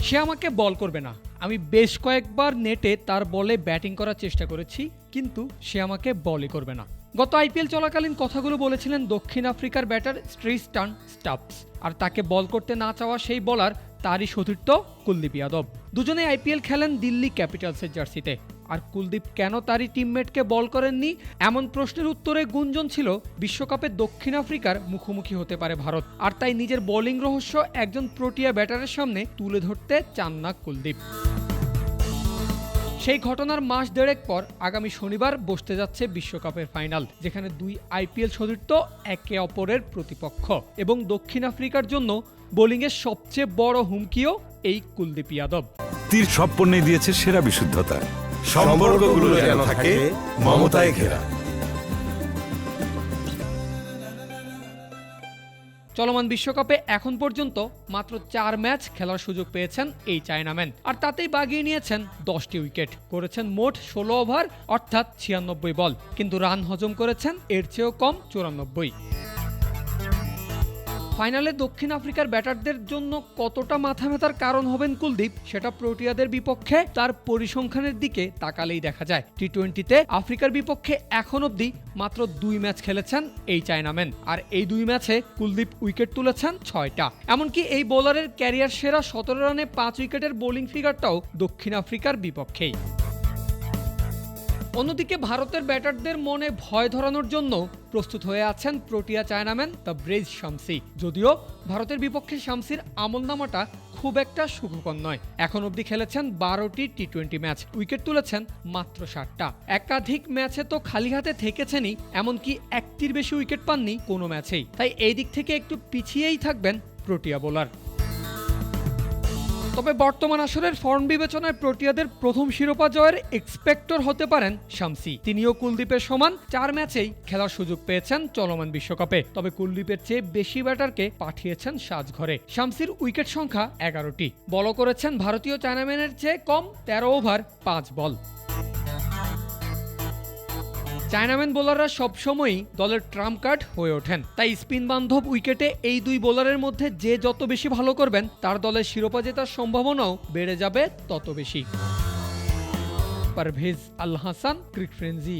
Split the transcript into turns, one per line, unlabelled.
সে আমাকে বল করবে না। আমি বেশ কয়েকবার নেটে তার বলে ব্যাটিং করার চেষ্টা করেছি, কিন্তু সে আমাকে বলই করবে না। গত আইপিএল চলাকালীন কথাগুলো বলেছিলেন দক্ষিণ আফ্রিকার ব্যাটার স্ট্রিস্টান স্টাপস। আর তাকে বল করতে না চাওয়া সেই বলার তারই সতীর্থ কুলদীপ যাদব। দুজনে আইপিএল খেলেন দিল্লি ক্যাপিটালসের জার্সিতে। আর কুলদীপ কেন তারই টিমমেটকে বল করেননি? এমন প্রশ্নের উত্তরে গুঞ্জন ছিল বিশ্বকাপে দক্ষিণ আফ্রিকার মুখোমুখি হতে পারে ভারত। আর তাই নিজের বোলিং রহস্য একজন প্রোটিয়া ব্যাটারের সামনে তুলে ধরতে চান না কুলদীপ। সেই ঘটনার মাস দেড়েক পর আগামী শনিবার বসতে যাচ্ছে বিশ্বকাপের ফাইনাল, যেখানে দুই আইপিএল সতীর্থ একে অপরের প্রতিপক্ষ। এবং দক্ষিণ আফ্রিকার জন্য বোলিংয়ের সবচেয়ে বড় হুমকিও এই কুলদীপ যাদব।
তীর সব পণ্যে দিয়েছে সেরা বিশুদ্ধতা। সম্পর্কগুলো যেন থাকে মমতায় ঘেরা।
চলমান বিশ্বকাপে এখন পর্যন্ত মাত্র চার ম্যাচ খেলার সুযোগ পেয়েছেন এই চায়নাম্যান। আর তাতেই বাগিয়ে নিয়েছেন দশটি উইকেট। করেছেন মোট ষোলো ওভার অর্থাৎ ছিয়ানব্বই বল। কিন্তু রান হজম করেছেন এর চেয়েও কম চুরানব্বই। ফাইনালে দক্ষিণ আফ্রিকার ব্যাটারদের জন্য কতটা মাথা ব্যথার কারণ হবেন কুলদীপ, সেটা প্রোটিয়াদের বিপক্ষে তার পরিসংখ্যানের দিকে তাকালেই দেখা যায়। টি টোয়েন্টিতে আফ্রিকার বিপক্ষে এখন অবধি মাত্র দুই ম্যাচ খেলেছেন এই চায়নাম্যান। আর এই দুই ম্যাচে কুলদীপ উইকেট তুলেছেন ছয়টা। এমনকি এই বোলারের ক্যারিয়ার সেরা সতেরো রানে পাঁচ উইকেটের বোলিং ফিগারটাও দক্ষিণ আফ্রিকার বিপক্ষেই। অন্যদিকে ভারতের ব্যাটারদের মনে ভয় ধরানোর জন্য প্রস্তুত হয়ে আছেন প্রোটিয়া চায়নাম্যান দ্য ব্রেজ শামসি। যদিও ভারতের বিপক্ষে শামসির আমলনামাটা খুব একটা সুখকর নয়। এখন অবধি খেলেছেন বারোটি টি টোয়েন্টি ম্যাচ। উইকেট তুলেছেন মাত্র ষাটটা একাধিক ম্যাচে তো খালি হাতে থেকেছেনই, এমনকি একটির বেশি উইকেট পাননি কোনো ম্যাচেই। তাই এই দিক থেকে একটু পিছিয়েই থাকবেন প্রোটিয়া বোলার। তবে বর্তমান আসরের ফর্ম বিবেচনায় প্রোটিয়াদের প্রথম শিরোপা জয়ের এক্সপেক্টর হতে পারেন শামসি। তিনিও কুলদীপের সমান চার ম্যাচেই খেলার সুযোগ পেয়েছেন চলমান বিশ্বকাপে। তবে কুলদীপের চেয়ে বেশি ব্যাটারকে পাঠিয়েছেন সাজঘরে। শামসির উইকেট সংখ্যা এগারোটি। বল করেছেন ভারতীয় চায়নাম্যানের চেয়ে কম তেরো ওভার, পাঁচ বল। চায়নাম্যান বোলাররা সবসময়ই দলের ট্রাম্প কার্ড হয়ে ওঠেন। তাই স্পিন বান্ধব উইকেটে এই দুই বোলারের মধ্যে যে যত বেশি ভালো করবেন, তার দলের শিরোপা জেতার সম্ভাবনাও বেড়ে যাবে তত বেশি। Parvez Al Hasan, cric frenzy